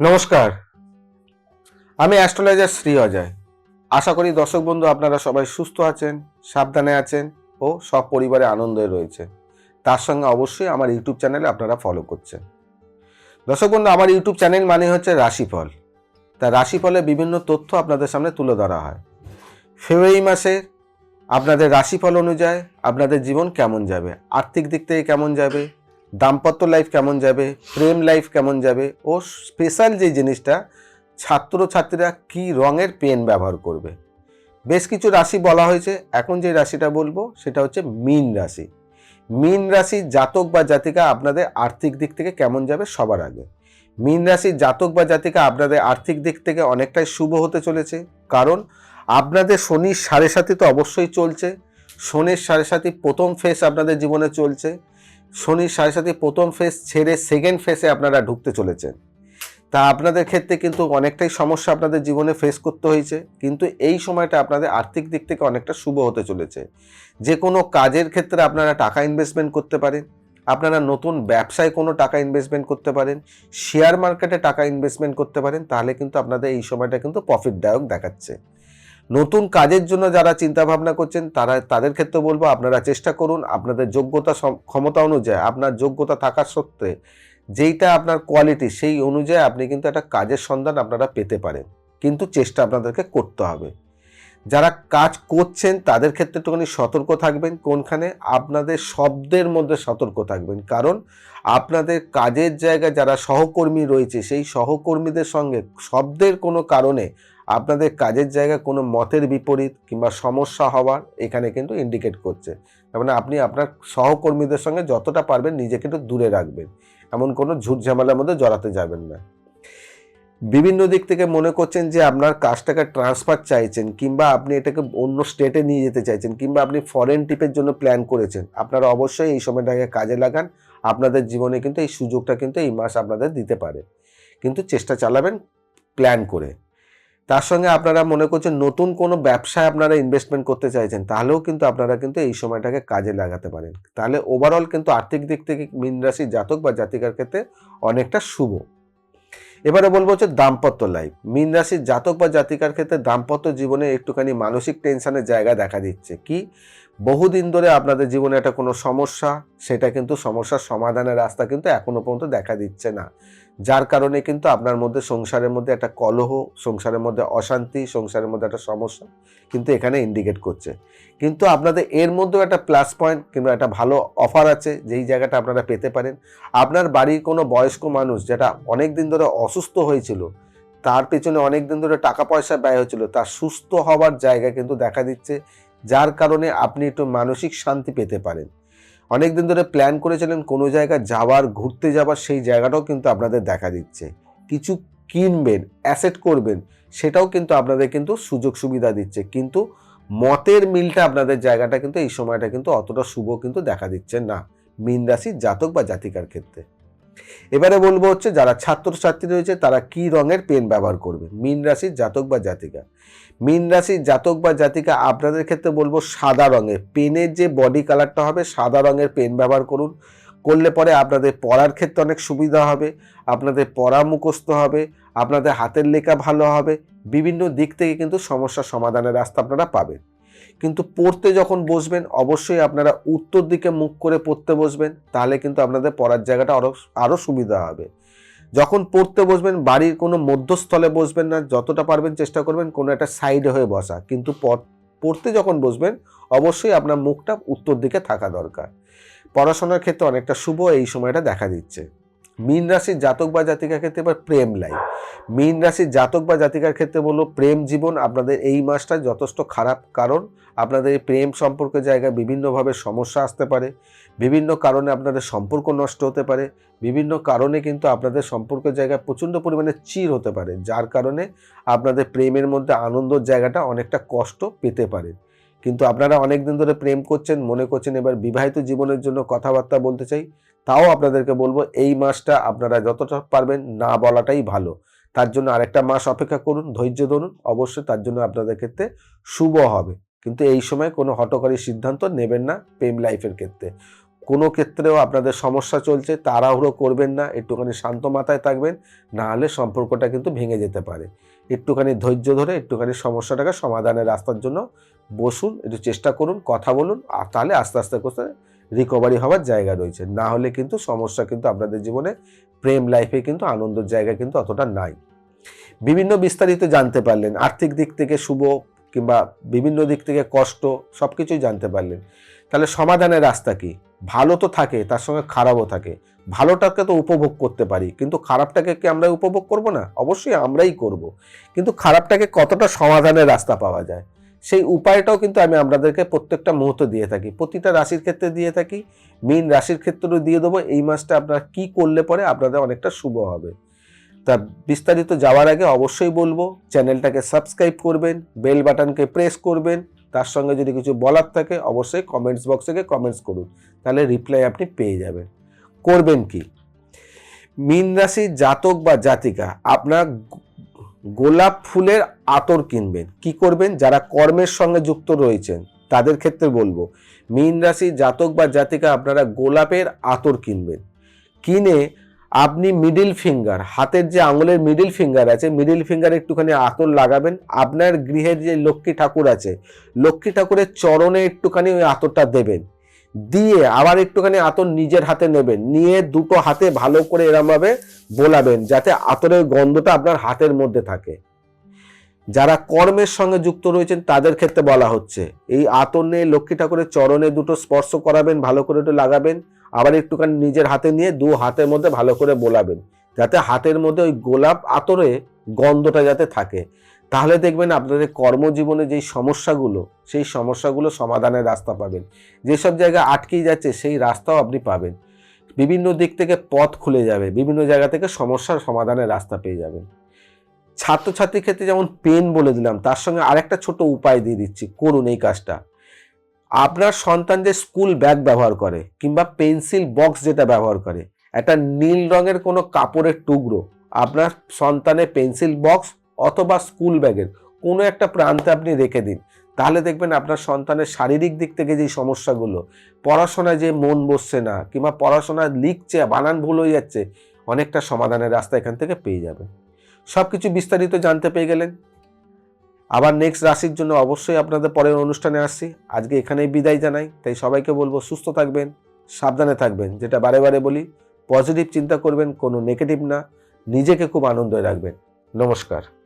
নমস্কার। আমি অ্যাস্ট্রোলজার শ্রী অজয়। আশা করি দর্শক বন্ধু আপনারা সবাই সুস্থ আছেন, সাবধানে আছেন ও সব পরিবারে আনন্দে রয়েছে। তার সঙ্গে অবশ্যই আমার ইউটিউব চ্যানেলে আপনারা ফলো করছেন। দর্শক বন্ধু, আমার ইউটিউব চ্যানেল মানে হচ্ছে রাশিফল। তা রাশিফলে বিভিন্ন তথ্য আপনাদের সামনে তুলে ধরা হয়। ফেব্রুয়ারি মাসে আপনাদের রাশিফল অনুযায়ী আপনাদের জীবন কেমন যাবে? আর্থিক দিক থেকে কেমন যাবে? দাম্পত্য লাইফ কেমন যাবে, প্রেম লাইফ কেমন যাবে ও স্পেশাল যে জিনিসটা, ছাত্রছাত্রীরা কি রঙের পেন ব্যবহার করবে? বেশ কিছু রাশি বলা হয়েছে, এখন যে রাশিটা বলব সেটা হচ্ছে মীন রাশি। মীন রাশি জাতক বা জাতিকা আপনাদের আর্থিক দিক থেকে কেমন যাবে সবার আগে। মীন রাশির জাতক বা জাতিকা আপনাদের আর্থিক দিক থেকে অনেকটাই শুভ হতে চলেছে, কারণ আপনাদের শনির সাড়ে সাথে তো অবশ্যই চলছে, শনির সাড়ে সাথী প্রথম ফেস আপনাদের জীবনে চলছে শনির সাথে সাথে প্রথম ফেজ ছেড়ে সেকেন্ড ফেসে আপনারা ঢুকতে চলেছেন। তা আপনাদের ক্ষেত্রে কিন্তু অনেকটাই সমস্যা আপনাদের জীবনে ফেস করতে হয়েছে, কিন্তু এই সময়টা আপনাদের আর্থিক দিক থেকে অনেকটা শুভ হতে চলেছে। যে কোনো কাজের ক্ষেত্রে আপনারা টাকা ইনভেস্টমেন্ট করতে পারেন, আপনারা নতুন ব্যবসায় কোনো টাকা ইনভেস্টমেন্ট করতে পারেন শেয়ার মার্কেটে টাকা ইনভেস্টমেন্ট করতে পারেন, তাহলে কিন্তু আপনাদের এই সময়টা কিন্তু প্রফিটদায়ক দেখাচ্ছে। নতুন কাজের জন্য যারা চিন্তা ভাবনা করছেন, তারা, তাদের ক্ষেত্রে বলব আপনারা চেষ্টা করুন আপনাদের যোগ্যতা ক্ষমতা অনুযায়ী, আপনার যোগ্যতা থাকার সত্ত্বে যেইটা আপনার কোয়ালিটি সেই অনুযায়ী আপনি কিন্তু একটা কাজের সন্ধান আপনারা পেতে পারেন। কিন্তু চেষ্টা আপনাদেরকে করতে হবে। যারা কাজ করছেন, তাদের ক্ষেত্রে একটুখানি সতর্ক থাকবেন, কোনখানে? আপনাদের শব্দের মধ্যে সতর্ক থাকবেন। কারণ আপনাদের কাজের জায়গায় যারা সহকর্মী রয়েছে, সেই সহকর্মীদের সঙ্গে শব্দের কোনো কারণে আপনাদের কাজের জায়গায় কোনো মতের বিপরীত কিংবা সমস্যা হওয়ার এখানে কিন্তু ইন্ডিকেট করছে। তার মানে আপনি আপনার সহকর্মীদের সঙ্গে যতটা পারবেন নিজেকে একটু দূরে রাখবেন। এমন কোনো ঝুট ঝামেলার মধ্যে জড়াতে যাবেন না। বিভিন্ন দিক থেকে মনে করছেন যে আপনার কাজটাকে ট্রান্সফার চাইছেন কিংবা আপনি এটাকে অন্য স্টেটে নিয়ে যেতে চাইছেন কিংবা আপনি ফরেন ট্রিপের জন্য প্ল্যান করেছেন, আপনারা অবশ্যই এই সময়টাকে কাজে লাগান। আপনাদের জীবনে কিন্তু এই সুযোগটা কিন্তু এই মাস আপনাদের দিতে পারে। কিন্তু চেষ্টা চালাবেন প্ল্যান করে। তার সঙ্গে আপনারা মনে করছেন নতুন কোনো ব্যবসায় আপনারা ইনভেস্টমেন্ট করতে চাইছেন, তাহলেও কিন্তু আপনারা কিন্তু এই সময়টাকে কাজে লাগাতে পারেন। তাহলে ওভারঅল কিন্তু আর্থিক দিক থেকে মীন রাশির জাতক বা জাতিকার ক্ষেত্রে অনেকটা শুভ। এবারে বলব হচ্ছে দাম্পত্য লাইফ মীন রাশির জাতক বা জাতিকার ক্ষেত্রে দাম্পত্য জীবনে একটুখানি মানসিক টেনশনের জায়গা দেখা দিচ্ছে। কি? বহুদিন ধরে আপনাদের জীবনে একটা কোনো সমস্যা, সেটা কিন্তু সমস্যার সমাধানের রাস্তা কিন্তু এখনও পর্যন্ত দেখা দিচ্ছে না। যার কারণে কিন্তু আপনার মধ্যে সংসারের মধ্যে একটা কলহ, সংসারের মধ্যে অশান্তি, সংসারের মধ্যে একটা সমস্যা কিন্তু এখানে ইন্ডিকেট করছে। কিন্তু আপনাদের এর মধ্যেও একটা প্লাস পয়েন্ট কিংবা একটা ভালো অফার আছে যেই জায়গাটা আপনারা পেতে পারেন। আপনার বাড়ির কোনো বয়স্ক মানুষ যেটা অনেক দিন ধরে অসুস্থ হয়েছিল, তার পেছনে অনেক দিন ধরে টাকা পয়সা ব্যয় হয়েছিল, তার সুস্থ হওয়ার জায়গা কিন্তু দেখা দিচ্ছে, যার কারণে আপনি একটু মানসিক শান্তি পেতে পারেন। অনেক দিন ধরে প্ল্যান করেছিলেন কোনো জায়গা যাওয়ার, ঘুরতে যাওয়ার, সেই জায়গাটাও কিন্তু আপনাদের দেখা দিচ্ছে। কিছু কিনবেন অ্যাসেট করবেন, সেটাও কিন্তু আপনাদের কিন্তু সুযোগ সুবিধা দিচ্ছে। কিন্তু মতের মিলটা আপনাদের জায়গাটা কিন্তু এই সময়টা কিন্তু অতটা শুভ কিন্তু দেখা দিচ্ছে না। মীন রাশির জাতক বা জাতিকার ক্ষেত্রে। এবারে বলব হচ্ছে, যারা ছাত্রছাত্রী রয়েছে, তারা কি রঙের পেন ব্যবহার করবে? মীন রাশির জাতক বা জাতিকা। মীন রাশির জাতক বা জাতিকা, আপনাদের ক্ষেত্রে বলব সাদা রঙের। পেনের যে বডি কালারটা হবে, সাদা রঙের পেন ব্যবহার করুন। করলে পরে আপনাদের পড়ার ক্ষেত্রে অনেক সুবিধা হবে, আপনাদের পড়া মুখস্থ হবে, আপনাদের হাতের লেখা ভালো হবে, বিভিন্ন দিক থেকে কিন্তু সমস্যার সমাধানের রাস্তা আপনারা পাবেন। কিন্তু পড়তে যখন বসবেন, অবশ্যই আপনারা উত্তর দিকে মুখ করে পড়তে বসবেন, তাহলে কিন্তু আপনাদের পড়ার জায়গাটা আরও আরও সুবিধা হবে। যখন পড়তে বসবেন, বাড়ির কোনো মধ্যস্থলে বসবেন না, যতটা পারবেন চেষ্টা করবেন কোনো একটা সাইডে হয়ে বসা। কিন্তু পড়- পড়তে যখন বসবেন, অবশ্যই আপনার মুখটা উত্তর দিকে থাকা দরকার। পড়াশোনার ক্ষেত্রে অনেকটা শুভ এই সময়টা দেখা দিচ্ছে। মীন রাশির জাতক বা জাতিকার ক্ষেত্রে এবার প্রেম লাইফ মীন রাশির জাতক বা জাতিকার ক্ষেত্রে বলল প্রেম জীবন, আপনাদের এই মাসটা যথেষ্ট খারাপ কারণ আপনাদের এই প্রেম সম্পর্কের জায়গায় বিভিন্নভাবে সমস্যা আসতে পারে, বিভিন্ন কারণে আপনাদের সম্পর্ক নষ্ট হতে পারে, বিভিন্ন কারণে কিন্তু আপনাদের সম্পর্কের জায়গায় প্রচণ্ড পরিমাণে চির হতে পারে, যার কারণে আপনাদের প্রেমের মধ্যে আনন্দর জায়গাটা অনেকটা কষ্ট পেতে পারে। কিন্তু আপনারা অনেক দিন ধরে প্রেম করছেন, মনে করছেন এবার বিবাহিত জীবনের জন্য কথাবার্তা বলতে চাই তাও আপনাদেরকে বলব, এই মাসটা আপনারা যতটা পারবেন না বলাটাই ভালো। তার জন্য আরেকটা মাস অপেক্ষা করুন, ধৈর্য ধরুন, অবশ্যই তার জন্য আপনাদের ক্ষেত্রে শুভ হবে। কিন্তু এই সময় কোনো হটকারী সিদ্ধান্ত নেবেন না প্রেম লাইফের ক্ষেত্রে। কোনো ক্ষেত্রেও আপনাদের সমস্যা চলছে, তাড়াহুড়ো করবেন না, একটুখানি শান্ত মাথায় থাকবেন, না হলে সম্পর্কটা কিন্তু ভেঙে যেতে পারে। একটুখানি ধৈর্য ধরে, একটুখানি সমস্যাটাকে সমাধানের রাস্তার জন্য বসুন, একটু চেষ্টা করুন, কথা বলুন, আর তাহলে আস্তে আস্তে করতে রিকভারি হওয়ার জায়গা রয়েছে। না হলে কিন্তু সমস্যা কিন্তু আপনাদের জীবনে, প্রেম লাইফে কিন্তু আনন্দের জায়গা কিন্তু অতটা নাই। বিভিন্ন বিস্তারিত জানতে পারলেন, আর্থিক দিক থেকে শুভ কিংবা বিভিন্ন দিক থেকে কষ্ট সব কিছুই জানতে পারলেন। তাহলে সমাধানের রাস্তা কি? ভালো তো থাকে, তার সঙ্গে খারাপও থাকে। ভালোটাকে তো উপভোগ করতে পারি, কিন্তু খারাপটাকে কি আমরা উপভোগ করব না? অবশ্যই আমরাই করব। কিন্তু খারাপটাকে কতটা সমাধানের রাস্তা পাওয়া যায়? সেই উপায়টাও কিন্তু আমি আপনাদেরকে প্রত্যেকটা মুহূর্ত দিয়ে থাকি। প্রতিটা রাশির ক্ষেত্রে দিয়ে থাকি। মীন রাশির ক্ষেত্রেও দিয়ে দেবো। এই মাসটা আপনারা কি করলে পরে আপনাদের অনেকটা শুভ হবে। তা বিস্তারিত যাওয়ার আগে অবশ্যই বলব, চ্যানেলটাকে সাবস্ক্রাইব করবেন, বেল বাটনকে প্রেস করবেন। তার সঙ্গে যদি কিছু বলার থাকে অবশ্যই কমেন্টস বক্সে গিয়ে কমেন্টস করুন। তাহলে রিপ্লাই আপনি পেয়ে যাবেন। করবেন কি? মীন রাশির জাতক বা জাতিকা, আপনার গোলাপ ফুলের আতর কিনবেন। কি করবেন? যারা কর্মের সঙ্গে যুক্ত রয়েছেন, তাদের ক্ষেত্রে বলব, মীন রাশির জাতক বা জাতিকা আপনারা গোলাপের আতর কিনবেন। কিনে আপনি মিডিল ফিঙ্গার হাতের যে আঙুলের মিডিল ফিঙ্গার আছে মিডিল ফিঙ্গারে একটুখানি আতর লাগাবেন। আপনার গৃহের যে লক্ষ্মী ঠাকুর আছে, লক্ষ্মী ঠাকুরের চরণে একটুখানি ওই আতরটা দেবেন। দিয়ে আবার একটুখানি আতর নিজের হাতে নেবেন। নিয়ে দুটো হাতে ভালো করে এরমভাবে বোলাবেন, যাতে আতরের গন্ধটা আপনার হাতের মধ্যে থাকে। যারা কর্মের সঙ্গে যুক্ত রয়েছেন, তাদের ক্ষেত্রে বলা হচ্ছে, এই আতর নিয়ে লক্ষ্মী ঠাকুরের চরণে দুটো স্পর্শ করাবেন, ভালো করে একটু লাগাবেন, আবার একটুখানি নিজের হাতে নিয়ে দু হাতের মধ্যে ভালো করে বোলাবেন, যাতে হাতের মধ্যে ওই গোলাপ আতরে গন্ধটা যাতে থাকে। তাহলে দেখবেন আপনাদের কর্মজীবনে যেই সমস্যাগুলো, সেই সমস্যাগুলো সমাধানের রাস্তা পাবেন। যেসব জায়গায় আটকেই যাচ্ছে, সেই রাস্তাও আপনি পাবেন। বিভিন্ন দিক থেকে পথ খুলে যাবে, বিভিন্ন জায়গা থেকে সমস্যার সমাধানের রাস্তা পেয়ে যাবেন। ছাত্রছাত্রীর ক্ষেত্রে যেমন পেন বলে দিলাম, তার সঙ্গে আরেকটা ছোট উপায় দিয়ে দিচ্ছি, করুন এই কাজটা। আপনার সন্তান যে স্কুল ব্যাগ ব্যবহার করে, কিংবা পেন্সিল বক্স যেটা ব্যবহার করে, একটা নীল রঙের কোনো কাপড়ের টুকরো, আপনার সন্তানের পেন্সিল বক্স অথবা স্কুল ব্যাগের, কোনো একটা প্রান্তে আপনি রেখে দিন। তাহলে দেখবেন আপনার সন্তানের শারীরিক দিক থেকে যে সমস্যাগুলো, পড়াশোনায় যে মন বসছে না, কিংবা পড়াশোনায় লিখছে, বানান ভুল হয়ে যাচ্ছে, অনেকটা সমাধানের রাস্তা এখান থেকে পেয়ে যাবে সব কিছু বিস্তারিত জানতে পেয়ে গেলেন। আবার নেক্সট রাশির জন্য অবশ্যই আপনাদের পরের অনুষ্ঠানে আসছি। আজকে এখানেই বিদায় জানাই। তাই সবাইকে বলব, সুস্থ থাকবেন, সাবধানে থাকবেন। যেটা বারে বারে বলি পজিটিভ চিন্তা করবেন, কোনো নেগেটিভ না। নিজেকে খুব আনন্দে রাখবেন। নমস্কার।